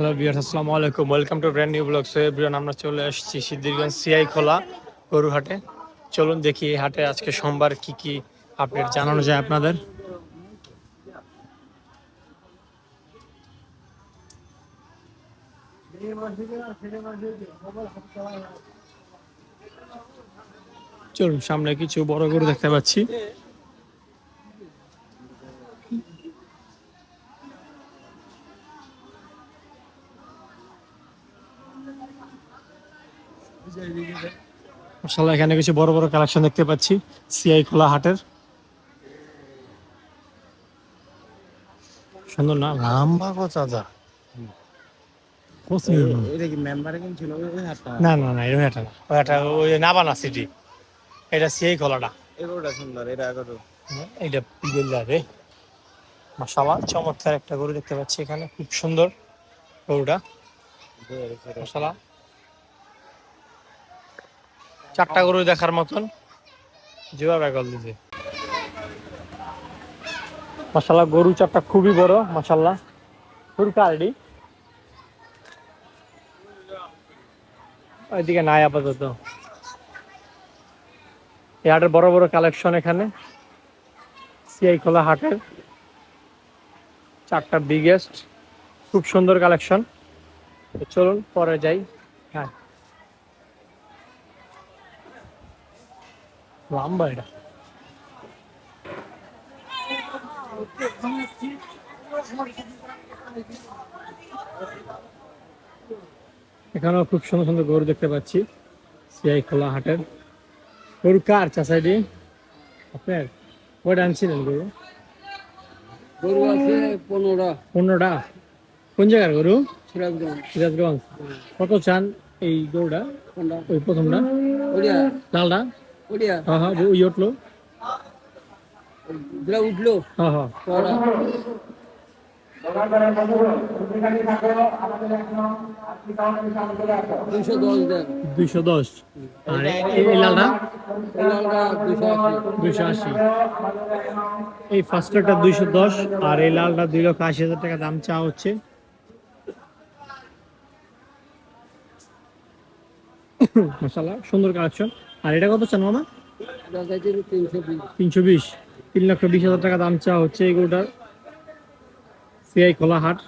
Hello বিয়ার্স আসসালামু আলাইকুম। Welcome to brand new blog so everyone, আমরা চলে আসছি সিদ্ধিরগঞ্জ সিআই খোলা গরু হাটে চলুন দেখি এই হাটে আজকে সোমবার কি কি আপডেট জানানো যায় আপনাদের। চলুন, সামনে কিছু বড় গরু দেখতে পাচ্ছি। মাশাআল্লাহ এখানে কিছু বড় বড় কালেকশন দেখতে পাচ্ছি সিআই খোলা হাটের। সুন্দর না? লম্বা কথা যা। না। না না এরকম একটা না। ওই একটা ওই নাবানা সিটি এটা সিআই খোলাটা। এগুলোটা সুন্দর এটা এগারো এইটা পিগল্লা রে। চমৎকার একটা গরু দেখতে পাচ্ছি এখানে খুব সুন্দর গরুটা। মাশাআল্লাহ। চারটা গরু দেখার মতন। যেভাবে গল দিছে। গরু চারটা খুবই বড়, মাশাআল্লাহ। গরু ওইদিকে নাই আপাতত। এই বড় বড় কালেকশন এখানে। সিআই খোলা হাটের। চারটা বিগেস্ট খুব সুন্দর কালেকশন চলুন, পরে যাই। হ্যাঁ। লম্বা এটা এখানেও খুব সুন্দর সুন্দর গরু দেখতে পাচ্ছি। সিআই খোলা হাটের গরু কার চাষাইডি আপনার? কয়টা আনছিলেন গরু? গরু আছে পনেরোটা। পনেরোটা। কোন জায়গার গরু? সিরাজগঞ্জ। সিরাজগঞ্জ। কত চান এই গরুটা? ওই প্রথমটা? লালটা? হ্যাঁ হ্যাঁ ওই উঠল উঠল হ্যাঁ হ্যাঁ দুইশো দশ দেন দুইশো দশ আর এই এই লালটা এই দুইশো আশি এই ফার্স্টারটা দুইশো দশ আর এই লালটা দুই লক্ষ আশি হাজার টাকা দাম চা হচ্ছে। মশালা সুন্দর কালেকশন আর এটা কত চান মামা? তিনশো বিশ। তিন লক্ষ বিশ হাজার টাকা দাম চা হচ্ছে এই গরুটার। সিআই খোলা হাট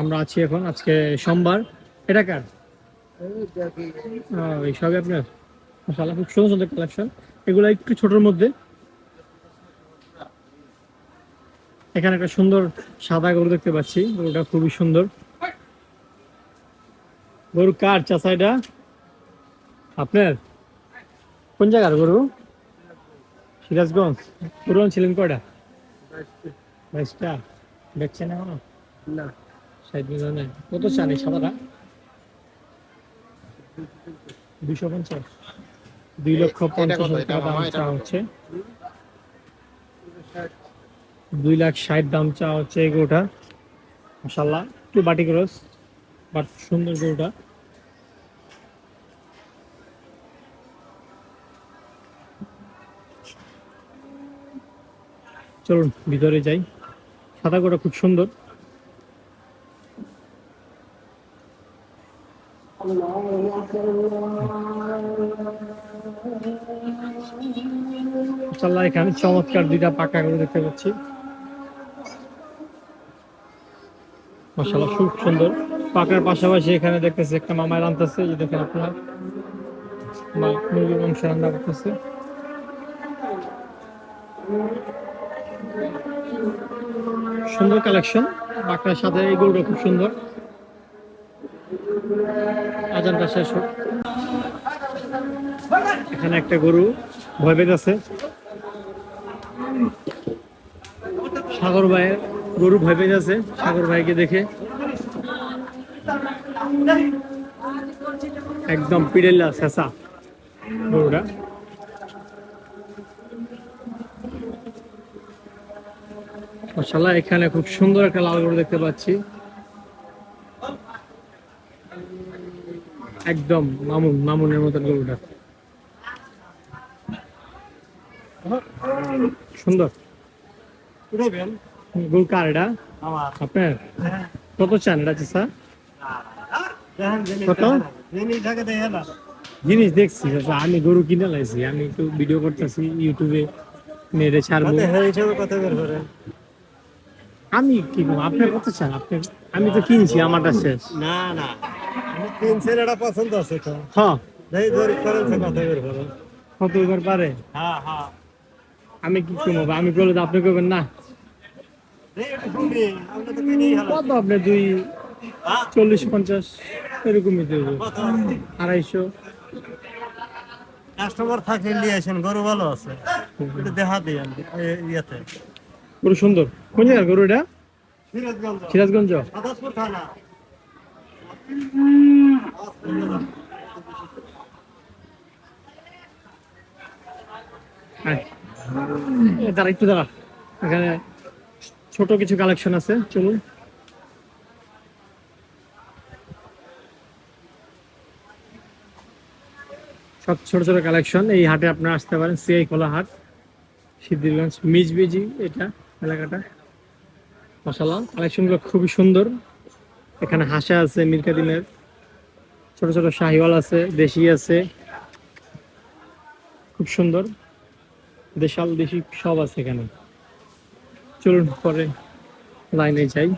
আমরা আছি এখন আজকে সোমবার। এটা কার? এই সবই আপনার। মশালা খুব সুন্দর সুন্দর কালেকশন এগুলো একটু ছোটোর মধ্যে। এখানে একটা সুন্দর সাদা গরু দেখতে পাচ্ছি। গরুটা খুবই সুন্দর। গরু কার চাষা এটা? আপনার? কোন জায়গার গরু? সিরাজগঞ্জ। গরু ছিলেন কয়টা? বাইশটা। দেখছেন এখনও? না। ষাট মিলিয়নে কত চান এই সাদাটা? দুইশো পঞ্চাশ। দুই লক্ষ পঞ্চাশ হাজার টাকা দাম চাওয়া হচ্ছে। দুই লাখ ষাট দাম চাওয়া হচ্ছে এই গরুটা। মাসাল্লাহ একটু বাটি ক্রস বাট সুন্দর গরুটা। চলুন, ভিতরে যাই। সাদা গরুটা খুব সুন্দর। এখানে চমৎকার দুইটা পাকা গরু দেখতে পাচ্ছি। মাশাআল্লাহ, খুব সুন্দর। পাকার পাশাপাশি এখানে দেখতেছি একটা মামায় রান্তাছে যে দেখেন আপনার। মুরগির মাংস রান্না করতেছে। সুন্দর কালেকশন বাঁকড়ার সাথে এই গরুটা খুব সুন্দর। আজানটা শেষ হোক। এখানে একটা গরু ভয় পেতেছে। সাগর ভাইয়ের গরু ভয় পেতেছে। সাগর ভাইকে দেখে একদম পিড়েল্লা শেষা গরুটা। মাশাআল্লাহ এখানে খুব সুন্দর একটা লাল গরু দেখতে পাচ্ছি। একদম মামুন মামুনের মতন গরুটা। সুন্দর। গরু কার এটা? আপনার? কত চান এটা কত? জিনিস দেখছি আমি গরু কিনে লাইছি আমি একটু ভিডিও করতেছি ইউটিউবে মেরে ছাড়বো। আমি কি আপনি কত চান আপনি আমি তো কিনছি আমারটা শেষ। না না। আমি তিনশের এটা পছন্দ আছে তো। হ্যাঁ। এই ধরে করেছে কত বের করে। কত এবার পারে? হ্যাঁ হ্যাঁ। আমি কি করব আমি তো আপনি করবেন না। কত আপনি? দুই হ্যাঁ। চল্লিশ পঞ্চাশ এরকমই দেবো আড়াইশো। কাস্টমার থাকলে নিয়ে আসেন গরু ভালো আছে। দেখা দিয়েন এ- ইয়েতে। গরু সুন্দর। কোন জায়গার গরু এটা? সিরাজগঞ্জ। দাঁড়া একটু দাঁড়া। এখানে ছোট কিছু কালেকশন আছে চলুন। সব ছোট ছোট কালেকশন এই হাটে আপনারা আসতে পারেন সিআই খোলা হাট সিদ্ধিরগঞ্জ মিজবিজি এটা। এলাকাটা। মশালা কালেকশনগুলো খুবই সুন্দর। এখানে হাসা আছে মিরকাদিনের ছোট ছোট শাহিওয়াল আছে দেশি আছে। খুব সুন্দর। দেশাল দেশি সব আছে এখানে। চলুন পরে লাইনে যাই।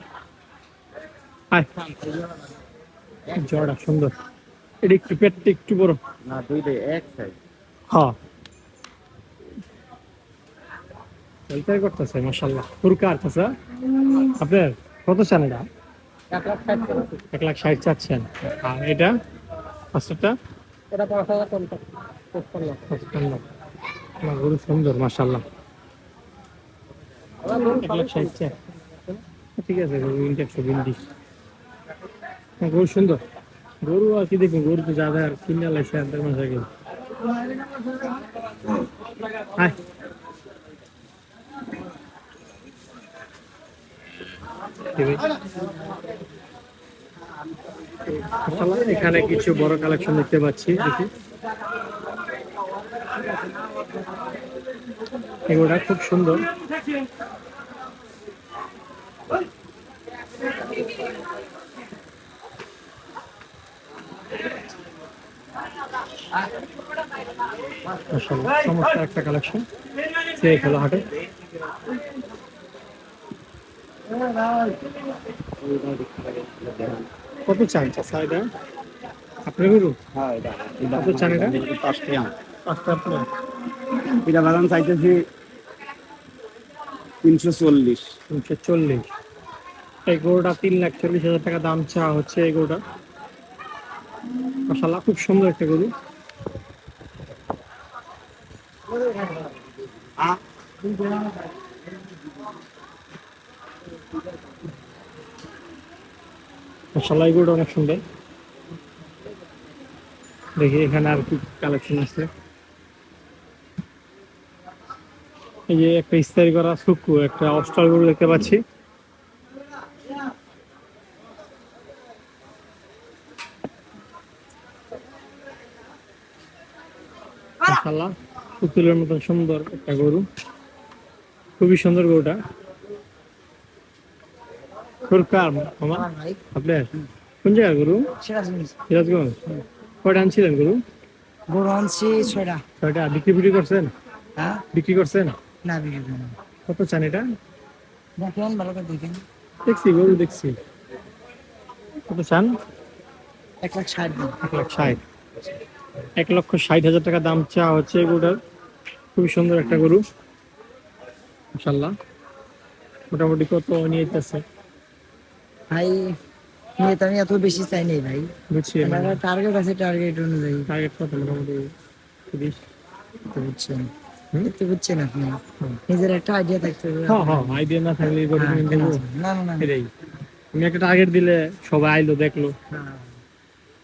জড়া সুন্দর। এটা একটু পেটটা একটু বড়। না দুইটাই এক হ্যাঁ। এটাই করতেছে মাসাল্লাহ পুরকার চাচা আপনার কত চান এটা? এক লাখ ষাট চাচ্ছেন। আর এটা পাঁচটা এটা পাঁচ হাজার গরু সুন্দর মাসাল্লাহ এক লাখ ষাট চার ঠিক আছে গরু একশো বিন্টি হ্যাঁ, গরু সুন্দর। গরু আর কি দেখুন গরু তো যাবে আর কিনে লাগছে আর দেড় মাস আগে আয় ঠিক আছে। মাশাআল্লাহ, এখানে কিছু বড় কালেকশন দেখতে পাচ্ছি, দেখি। এগুলা খুব সুন্দর। একটা কালেকশন সেই খেলা হাটে। কত চান? চাচা এটা আপনার গরু? হ্যাঁ এটা কত চান এটা? পাঁচ পাঁচটা আপনার এটা বাদাম চাইতেছি তিনশো চল্লিশ। তিনশো চল্লিশ। এই গরুটা তিন লাখ চল্লিশ হাজার টাকা দাম চাওয়া হচ্ছে এই গরুটা। মশালা খুব সুন্দর একটা গরু। মশালা গরুটা অনেক সুন্দর। দেখি এখানে আর কি কালেকশন আছে। এই যে একটা ইস্তারি করা সুকু একটা অস্টার গরু দেখতে পাচ্ছি। পুতুলের মতন সুন্দর একটা গরু। খুবই সুন্দর গরুটা। গরু কার মামা আপনার কোন জায়গার গরু? সিরাজগঞ্জ। কয়টা আনছিলেন গরু? গরু আনছি ছয়টা। ছয়টা। বিক্রি বিক্রি করছেন? হ্যাঁ। বিক্রি করছেন? না বিক্রি কত চান এটা? দেখেন ভালো করে দেখেন। দেখছি গরু দেখছি। কত চান? এক লাখ ষাট এক লাখ ষাট। এক লক্ষ ষাট হাজার টাকা দাম চা হচ্ছে গরুটার। খুবই সুন্দর একটা গরু। মাসাল্লাহ মোটামুটি কত নিয়ে যেতেছে ভাই নিয়ে তো আমি এত বেশি চাই নাই ভাই। বুঝছি টার্গেট আছে টার্গেট অনুযায়ী। টার্গেট কত মোটামুটি তিরিশ? বুঝছেন? দেখতে বুঝছেন আপনি। নিজের একটা আইডিয়া থাকতে হবে। হ্যাঁ হ্যাঁ আইডিয়া না থাকলে হ্যাঁ, না না না এটাই। আমি একটা টার্গেট দিলে সবাই আইলো দেখল। হ্যাঁ।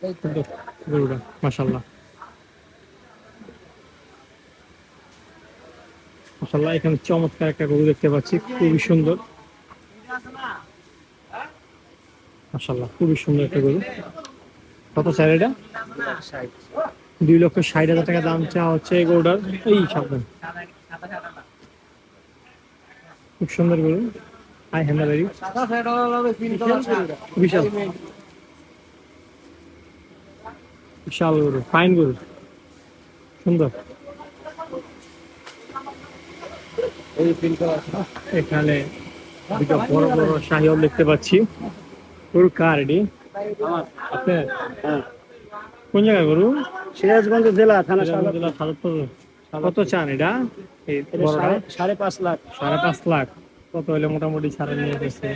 এই তো গরুটা মাসাল্লাহ মাসাল্লাহ এখানে চমৎকার একটা গরু দেখতে পাচ্ছি খুবই সুন্দর। মাসাল্লাহ খুবই সুন্দর একটা গরু। কত স্যার এটা? দুই লক্ষ ষাট হাজার টাকা দাম চা হচ্ছে এই গরুটার। এই সাবধান। খুব সুন্দর গরু। আই হ্যান্ডালারি বিশাল। বিশাল গরু, ফাইন গরু। সুন্দর। এখানে দুটো বড় বড় শাহিওয়াল দেখতে পাচ্ছি। গরু কার এটি? আপনার? হ্যাঁ কোন জায়গায় গরু? সিরাজগঞ্জ জেলা থানা সাদতপুর। কত চান এটা? সাড়ে পাঁচ লাখ। সাড়ে পাঁচ লাখ। কত হলে মোটামুটি সাড়ে নিয়ে গেছে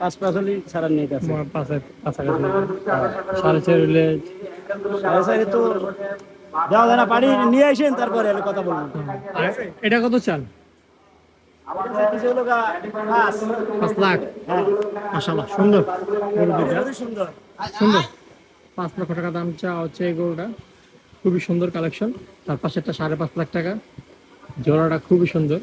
পাঁচ পাঁচ হলে সারা নিয়ে গেছে সাড়ে চার হলে সাড়ে চারে তো দেওয়া যায় না বাড়ি নিয়ে আসেন তারপরে কথা বলব। এটা কত চান? পাঁচ লাখ। হ্যাঁ। মাসাল্লাহ সুন্দর। খুবই সুন্দর। সুন্দর। পাঁচ লক্ষ টাকা দাম চা হচ্ছে এই গরুটা। খুবই সুন্দর কালেকশন। তার পাশে একটা সাড়ে পাঁচ লাখ টাকা। জোড়াটা খুবই সুন্দর।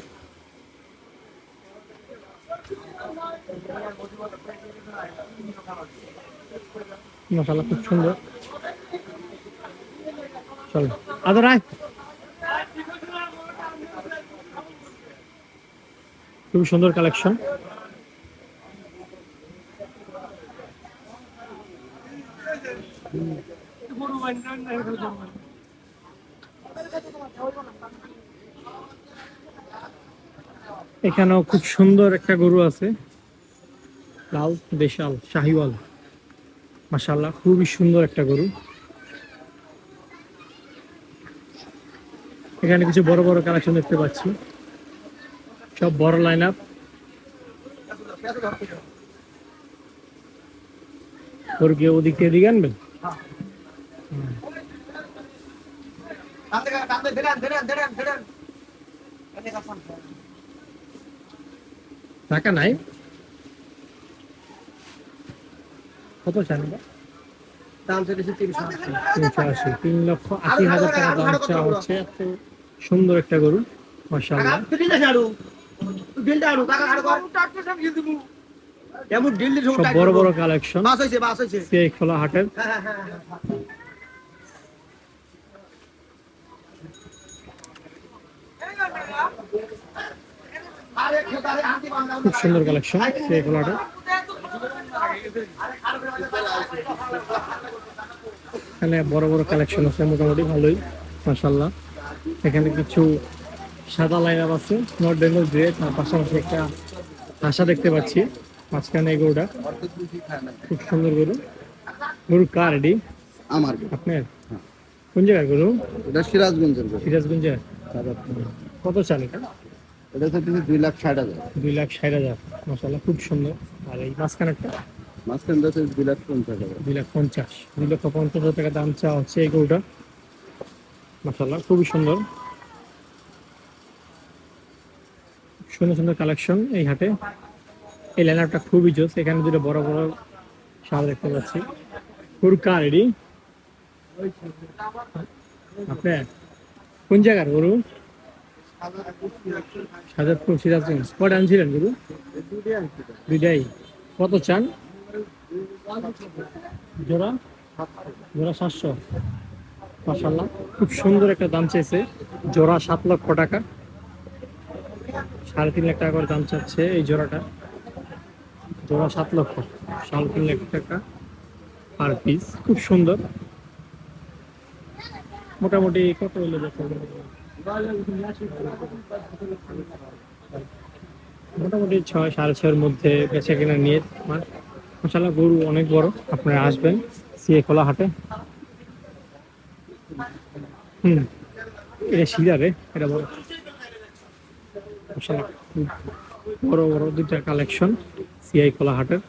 মশালা খুব সুন্দর। চলো আদর আয় খুবই সুন্দর কালেকশন এখানেও খুব সুন্দর একটা গরু আছে। লাল, দেশাল, শাহিওয়াল। মাসাল্লাহ খুবই সুন্দর একটা গরু। এখানে কিছু বড় বড় কালেকশন দেখতে পাচ্ছি। সব বড় লাইন আপ কি ওদিক থেকে এদিকে আনবেন? টাকা নাই। কত চান? তিনশো তিন লক্ষ আশি হাজার টাকা হচ্ছে। সুন্দর একটা গরু মাসাল্লাহ এমন দিল্লি সব বড় বড় কালেকশন বাস হয়েছে বাস হয়েছে। সেই খোলা হাটের। খুব সুন্দর কালেকশন সেই খোলাটা এখানে বড় বড় কালেকশন আছে মোটামুটি ভালোই মাসাল্লাহ এখানে কিছু সাদা লাইন আপ আছে। নর্থ বেঙ্গল গ্রে তার পাশাপাশি একটা আশা দেখতে পাচ্ছি। মাঝখানে এই গরুটা। খুব সুন্দর গরু। গরু কার এটি? আমার আপনার? কোন জায়গায় গরু? এটা সিরাজগঞ্জের গরু। সিরাজগঞ্জে কত চাল এটা? এটা হচ্ছে দুই লাখ ষাট হাজার। দুই লাখ ষাট হাজার। মশালা খুব সুন্দর। আর এই মাঝখানেরটা? মাঝখান হচ্ছে দুই লাখ পঞ্চাশ হাজার। দুই লাখ পঞ্চাশ। দুই লক্ষ পঞ্চাশ হাজার টাকা দাম চাওয়া হচ্ছে এই গরুটা। মশালা খুবই সুন্দর। সুন্দর সুন্দর কালেকশন এই হাটে। এই লাইনারটা খুবই জোস, এখানে দুটো বড় বড় শাল দেখতে পাচ্ছি। গরু কার এডি আপনার কোন জায়গার গরু? সাজাদপুর সিরাজগঞ্জ। কটা আনছিলেন গরু? দুইটাই। কত চান? জোড়া? জোড়া সাতশো। মাসাল্লাহ খুব সুন্দর একটা দাম চেয়েছে জোড়া সাত লক্ষ টাকা। সাড়ে তিন লাখ টাকা করে দাম চাচ্ছে এই জোড়াটা। জোড়া সাত লক্ষ, সাড়ে তিন লাখ টাকা পার পিস খুব সুন্দর। মোটামুটি কত দেখুন মোটামুটি ছয়, সাড়ে ছয়ের মধ্যে বেচে কেনা নিয়ে আমার মশালা গরু অনেক বড়, আপনারা আসবেন সিএ খোলা হাটে হুম এটা শিরা রে, এটা বড়। বড় বড় দুইটা কালেকশন সিআই খোলা হাটের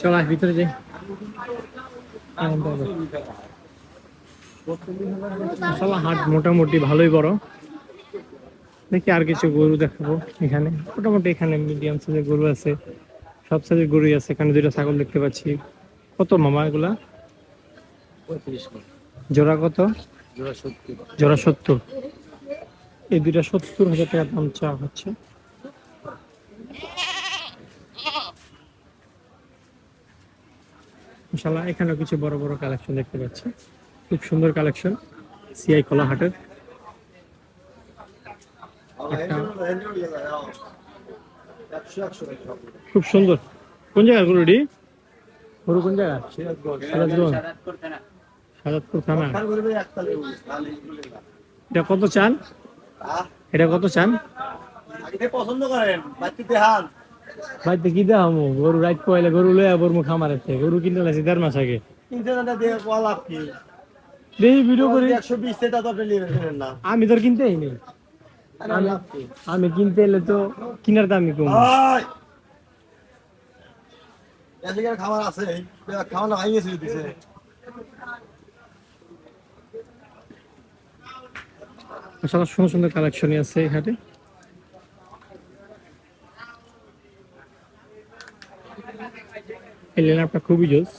চল ভিতরে যাই। আনন্দ হাট মোটামুটি ভালোই বড়। দেখি আর কিছু গরু দেখাবো এখানে। মোটামুটি এখানে মিডিয়াম সাইজের গরু আছে সব সাইজের গরুই আছে এখানে দুইটা ছাগল দেখতে পাচ্ছি। কত মামা এগুলা? জোড়া কত? জোড়া সত্তর। এই দুইটা সত্তর হাজার টাকা দাম চাওয়া হচ্ছে। মাশাআল্লাহ এখানেও কিছু বড় বড় কালেকশন দেখতে পাচ্ছি। খুব সুন্দর কালেকশন, সিআই কলা হাটের খুব সুন্দর। কোন জায়গার গরুটি গরু কোন জায়গা সাজাদপুর থানা। এটা কত চান? এটা কত চান? পছন্দ করেন বাড়িতে কি আমু গরু রাইট পাইলে গরু লয়ে আবার মুখ আমার গরু কিনতে লাগছে দেড় মাস আগে। দেখি ভিডিও করি। একশো বিশ টাকা তো আপনি নেবেন না। আমি তোর কিনতে নেই। আমি আমি কিনতে এলে তো কিনার দামই কম! এদিকে খাবার আছে। খাওয়ানো ভাঙিয়েছে দিছে। আসলে সুন্দর সুন্দর কালেকশনই আছে এখানে এই লেনারটা খুবই জোস।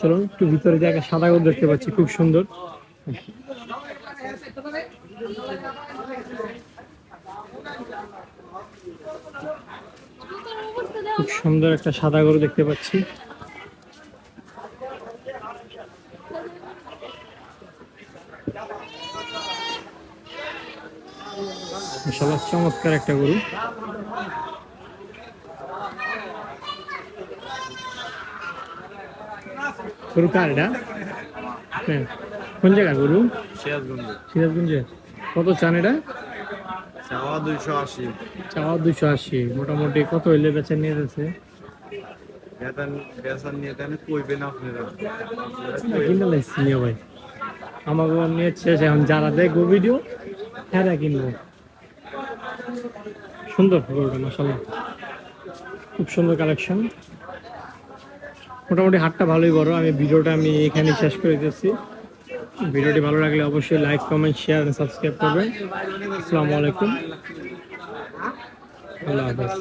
চলুন, একটু ভিতরে জায়গা সাদা গরু দেখতে পাচ্ছি, খুব সুন্দর। খুব সুন্দর একটা সাদা গরু দেখতে পাচ্ছি। চমৎকার একটা গরু। গরু কার এটা? হ্যাঁ। কোন জায়গা গরু? সিরাজগঞ্জ। সিরাজগঞ্জে। কত চান এটা? চাওয়া দুইশো আশি। চাওয়া দুশো আশি। মোটামুটি কত হইলে বেচা নিয়ে যাচ্ছে? নিয়ে ভাই। আমাকে নিয়ে শেষ। এখন যারা ভিডিও হ্যাঁ কিনবো। সুন্দর গরুটা খুব সুন্দর কালেকশন মোটামুটি হাটটা ভালোই বড়। আমি ভিডিওটা আমি এখানে শেষ করে দিচ্ছি ভিডিওটি ভালো লাগলে অবশ্যই লাইক কমেন্ট শেয়ার এবং সাবস্ক্রাইব করবেন। আসসালামু আলাইকুম। আল্লাহ হাফেজ।